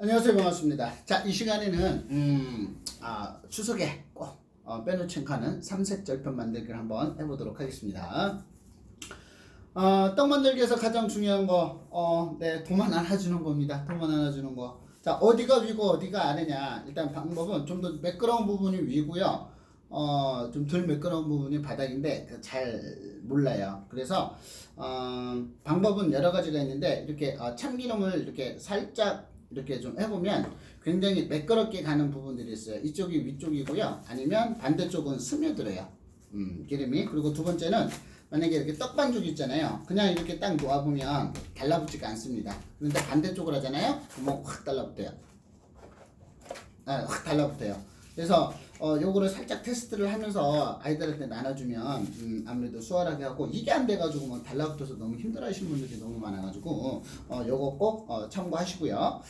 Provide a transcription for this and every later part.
안녕하세요. 반갑습니다. 자 이 시간에는 음, 아, 추석에 꼭 어, 빼놓지 않는 삼색 절편 만들기를 한번 해보도록 하겠습니다. 어, 떡 만들기에서 가장 중요한 거 어, 네, 도만 안아주는 겁니다. 도만 안아주는 거자 어디가 위고 어디가 아래냐. 일단 방법은 좀 더 매끄러운 부분이 위고요. 어, 좀 덜 매끄러운 부분이 바닥인데 그잘 몰라요. 그래서 어, 방법은 여러 가지가 있는데 이렇게 어, 참기름을 이렇게 살짝 이렇게 좀 해보면 굉장히 매끄럽게 가는 부분들이 있어요. 이쪽이 위쪽이고요. 아니면 반대쪽은 스며들어요. 음, 기름이. 그리고 두 번째는 만약에 이렇게 떡반죽 있잖아요. 그냥 이렇게 딱 놓아보면 달라붙지가 않습니다. 그런데 반대쪽으로 하잖아요. 그러면 확 달라붙어요. 아, 확 달라붙어요. 그래서 어, 요거를 살짝 테스트를 하면서 아이들한테 나눠주면 음, 아무래도 수월하게 하고 이게 안 돼가지고 뭐 달라붙어서 너무 힘들어하시는 분들이 너무 많아가지고 어, 요거 꼭 어, 참고하시고요.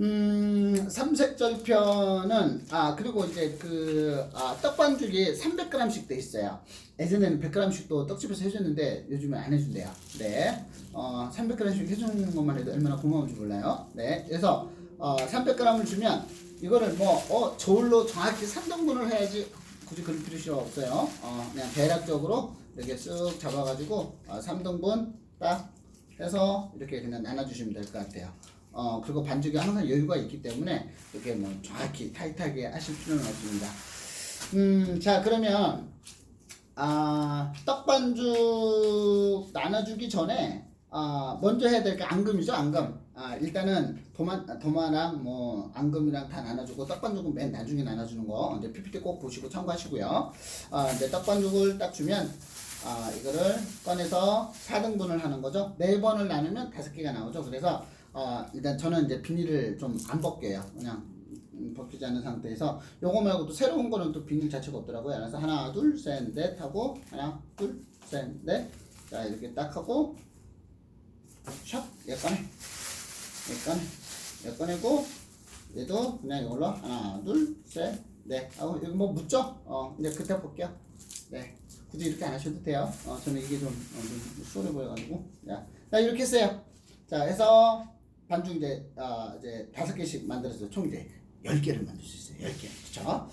음, 삼색절편은 아 그리고 이제 그 아, 떡반죽이 300g씩 돼 있어요. 예전에는 100g씩도 떡집에서 해줬는데 요즘은 안 해준대요. 네, 어, 300g씩 해주는 것만 해도 얼마나 고마운지 몰라요. 네, 그래서 어, 300g을 주면 이거를 뭐 어, 저울로 정확히 3등분을 해야지 굳이 그럴 필요 없어요. 어, 그냥 대략적으로 이렇게 쓱 잡아가지고 어, 3등분 딱 해서 이렇게 그냥 나눠주시면 될 것 같아요. 어, 그리고 반죽이 항상 여유가 있기 때문에 이렇게 뭐 정확히 타이트하게 하실 필요는 없습니다. 음, 자, 그러면, 아, 떡반죽 나눠주기 전에, 아, 먼저 해야 될 게 앙금이죠, 앙금. 아, 일단은 도마, 도마랑 뭐, 앙금이랑 다 나눠주고, 떡반죽은 맨 나중에 나눠주는 거, 이제 PPT 꼭 보시고 참고하시고요. 아, 이제 떡반죽을 딱 주면, 아, 이거를 꺼내서 4등분을 하는 거죠. 네 번을 나누면 다섯 개가 나오죠. 그래서, 어, 일단 저는 이제 비닐을 좀 안 벗겨요. 그냥 음, 벗기지 않은 상태에서 요거 말고 또 새로운 거는 또 비닐 자체가 없더라고요. 그래서 하나, 둘, 셋, 넷 하고 하나, 둘, 셋, 넷. 자 이렇게 딱 하고 샵, 꺼내, 얘 꺼내고 얘도 그냥 이걸로 하나, 둘, 셋, 넷 하고 여기 뭐 묻죠? 어, 이제 그때 볼게요. 네. 굳이 이렇게 안 하셔도 돼요. 어, 저는 이게 좀, 어, 좀 수월해 보여가지고. 자, 자 이렇게 했어요. 자, 해서 반죽 이제 아 이제 다섯 개씩 만들어서 총 이제 열 개를 만들 수 있어요. 열 개, 그렇죠?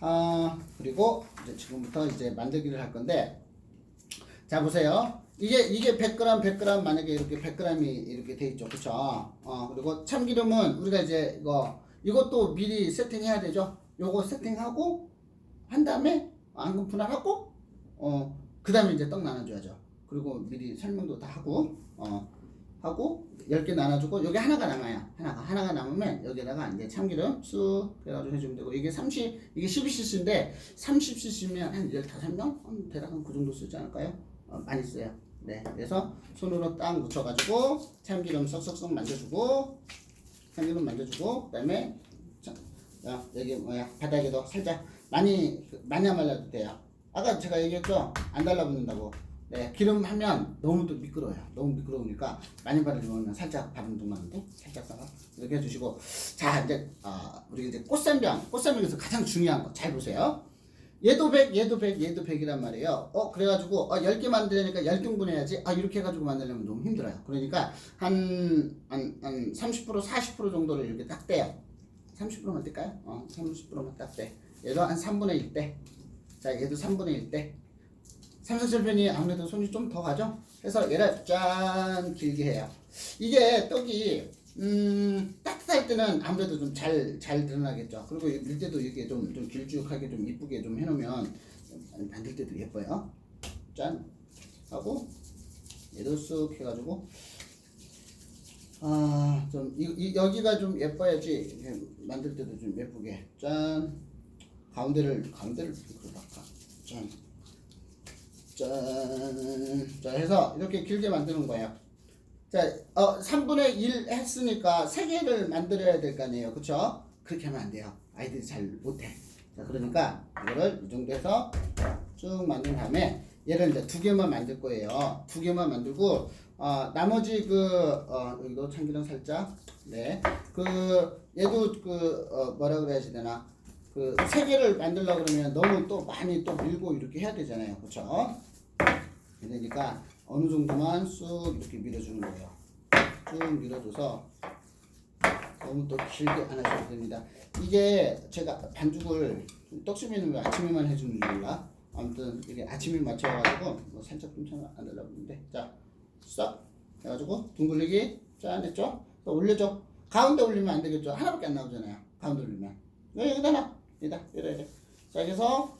아 그리고 이제 지금부터 이제 만들기를 할 건데, 자 보세요. 이게 이게 100g, 100g 만약에 이렇게 100g이 이렇게 돼 있죠, 그렇죠? 어 그리고 참기름은 우리가 이제 이거 이것도 미리 세팅해야 되죠. 요거 세팅하고 한 다음에 앙금 분할하고 어 그 다음에 이제 떡 나눠줘야죠. 그리고 미리 설명도 다 하고 어 하고 10개 나눠주고 여기 하나가 남아요. 하나가 하나가 남으면 여기다가 이제 참기름 쑥 해가지고 해주면 되고 이게 30 이게 12cc인데 30cc면 한 15명 한 대략 한 그 정도 쓰지 않을까요? 어, 많이 써요. 네, 그래서 손으로 딱 묻혀가지고 참기름 쏙쏙쏙 만져주고 참기름 만져주고 그다음에 자, 자, 여기 뭐야 바닥에도 살짝 많이 많이 안 말려도 돼요. 아까 제가 얘기했죠 안 달라붙는다고. 네, 기름 하면 너무 또 미끄러워요. 너무 미끄러우니까 많이 바르면 살짝 바르는 동안인데 살짝다가 이렇게 해주시고 자 이제 아 우리 이제 꽃샘병 꽃샘병에서 가장 중요한 거 잘 보세요. 얘도 100, 얘도 100, 얘도 100이란 말이에요. 어, 그래가지고, 어, 10개 만들려니까 10등분 해야지. 아, 이렇게 해가지고 만들려면 너무 힘들어요. 그러니까, 한, 한, 한 30%, 40% 정도를 이렇게 딱 떼요. 30%만 뗄까요? 어, 30%만 딱 떼. 얘도 한 3분의 1 떼. 자, 얘도 3분의 1 떼. 삼성철편이 아무래도 손이 좀 더 가죠? 그래서 얘를 짠 길게 해요. 이게 떡이 음, 따뜻할 때는 아무래도 좀 잘 잘 드러나겠죠. 그리고 밀 때도 이렇게 좀, 좀 길쭉하게 좀 이쁘게 좀 해놓으면 만들 때도 예뻐요. 짠 하고 얘도 쓱 해가지고 아 좀 이, 이, 여기가 좀 예뻐야지 만들 때도 좀 예쁘게 짠 가운데를 가운데를 좀 바꿔 짠 짠. 자, 해서 이렇게 길게 만드는 거예요. 자, 어, 3분의 1 했으니까 3개를 만들어야 될 거 아니에요. 그쵸? 그렇게 하면 안 돼요. 아이들이 잘 못해. 자, 그러니까 이거를 이 정도 해서 쭉 만든 다음에 얘를 이제 두 개만 만들 거예요. 두 개만 만들고, 어, 나머지 그, 어, 여기도 참기름 살짝, 네. 그, 얘도 그, 어, 뭐라 그래야지 되나. 그, 세 개를 만들려고 그러면 너무 또 많이 또 밀고 이렇게 해야 되잖아요. 그쵸? 그러니까 어느 정도만 쑥 이렇게 밀어주는 거예요. 쭉 밀어줘서 너무 또 길게 안 하셔도 됩니다. 이게 제가 반죽을 떡심이는 왜 아침에만 해주는 줄 몰라. 아무튼 이게 아침에 맞춰가지고 뭐 살짝 좀안 달라붙는데 자싹 해가지고 둥글리기 짠 했죠? 또 올려줘. 가운데 올리면 안 되겠죠? 하나밖에 안 나오잖아요. 가운데 올리면 여기 여기다 놔. 여기다 이래 이래. 자 그래서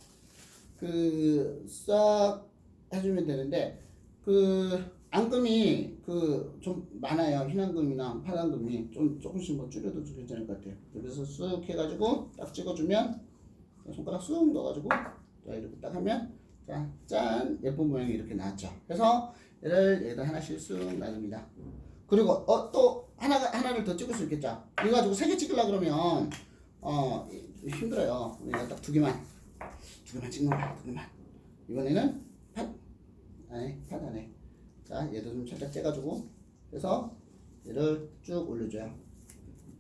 그싹 해주면 되는데 그 앙금이 그 좀 많아요. 흰 앙금이나 파란 앙금이. 좀 조금씩 뭐 줄여도 좀 괜찮을 것 같아요. 그래서 쓱 해가지고 딱 찍어주면 손가락 쑥 넣어가지고 자 이렇게 딱 하면 자 짠! 예쁜 모양이 이렇게 나왔죠. 그래서 얘를 여기다 하나씩 쑥 놔둡니다. 그리고 어 또 하나가 하나를 더 찍을 수 있겠죠. 이거 가지고 세 개 찍으려 그러면 어 이- 힘들어요. 그러니까 딱두 개만. 두 개만 찍는 거야 두 개만. 이번에는 팥 안에 자 얘도 좀 살짝 째가지고 그래서 얘를 쭉 올려줘요.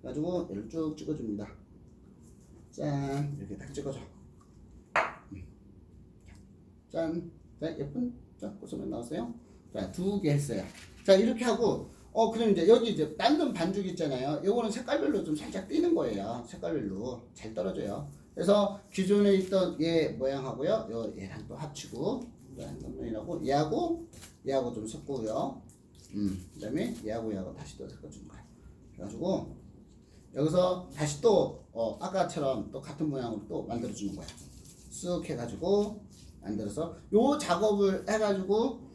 그래가지고 얘를 쭉 찍어줍니다. 짠. 이렇게 딱 찍어줘. 음. 짠. 자, 예쁜? 자 꽃소면 나왔어요? 자 두 개 했어요. 자 이렇게 하고 어 그럼 이제 여기 이제 만든 반죽 있잖아요. 요거는 색깔별로 좀 살짝 띄는 거예요. 색깔별로. 잘 떨어져요. 그래서 기존에 있던 얘 모양하고요. 요 얘랑 또 합치고 한번이라고 얘하고 얘하고 좀 섞고요 음 그 다음에 얘하고 얘하고 다시 또 섞어주는 거예요 그래가지고 여기서 다시 또 어, 아까처럼 또 같은 모양으로 또 만들어 주는 거야 쓱 해가지고 만들어서 요 작업을 해가지고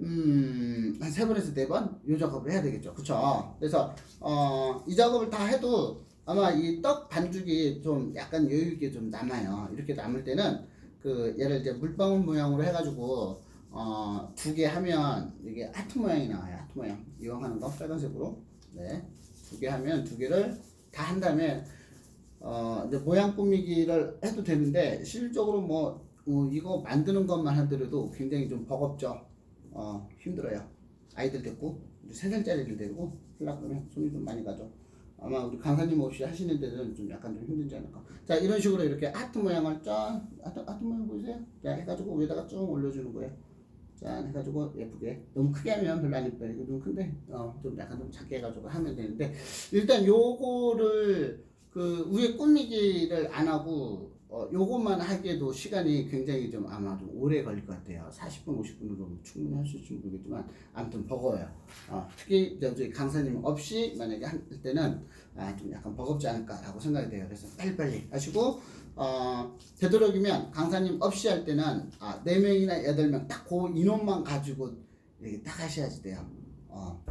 음, 한 세 번에서 네 번? 요 작업을 해야 되겠죠. 그쵸? 그래서, 어, 이 작업을 다 해도 아마 이 떡 반죽이 좀 약간 여유있게 좀 남아요. 이렇게 남을 때는 그, 얘를 이제 물방울 모양으로 해가지고, 어, 두 개 하면 이게 하트 모양이 나와요. 하트 모양. 이왕 하는 거 빨간색으로. 네. 두 개 하면 두 개를 다 한 다음에, 어, 이제 모양 꾸미기를 해도 되는데, 실질적으로 뭐, 어, 이거 만드는 것만 하더라도 굉장히 좀 버겁죠. 어, 힘들어요. 아이들 데리고 세 살짜리를 데리고 하려고 그러면 손이 좀 많이 가죠. 아마 우리 강사님 없이 하시는 데는 좀 약간 좀 힘들지 않을까. 자 이런 식으로 이렇게 하트 모양을 짠 하트, 하트 모양 보이세요? 자 해가지고 위에다가 쭉 올려주는 거예요. 짠 해가지고 예쁘게 너무 크게 하면 별로 안 예뻐요. 이거 좀 큰데 어 좀 약간 좀 작게 해가지고 하면 되는데 일단 요거를 그 위에 꾸미기를 안 하고 어, 요것만 하기에도 시간이 굉장히 좀 아마 좀 오래 걸릴 것 같아요. 40분, 50분으로 충분히 할 수 있을지 모르겠지만 아무튼 버거워요. 어, 특히 저희 강사님 없이 만약에 할 때는 아, 좀 약간 버겁지 않을까라고 생각이 돼요. 그래서 빨리빨리 하시고 어, 되도록이면 강사님 없이 할 때는 아, 4명이나 8명 딱 그 인원만 가지고 이렇게 딱 하셔야지 돼요. 어,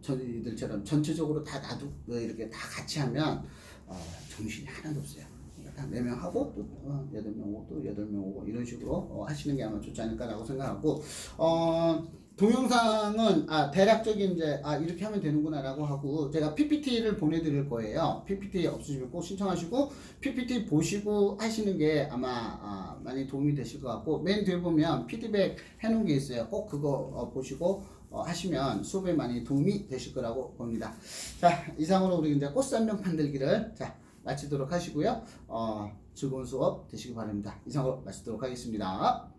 저희들처럼 전체적으로 다 놔두고 이렇게 다 같이 하면 어, 정신이 하나도 없어요. 딱 4명 하고 또 어, 8명 오고 또 8명 오고 이런 식으로 어, 하시는 게 아마 좋지 않을까라고 생각하고 어, 동영상은 아 대략적인 이제 아 이렇게 하면 되는구나라고 하고 제가 PPT를 보내드릴 거예요. PPT 없으시면 꼭 신청하시고 PPT 보시고 하시는 게 아마 아, 많이 도움이 되실 것 같고 맨 뒤에 보면 피드백 해놓은 게 있어요. 꼭 그거 어, 보시고 어, 하시면 수업에 많이 도움이 되실 거라고 봅니다. 자 이상으로 우리 이제 꽃산명 만들기를 자 마치도록 하시고요. 어, 즐거운 수업 되시기 바랍니다. 이상으로 마치도록 하겠습니다.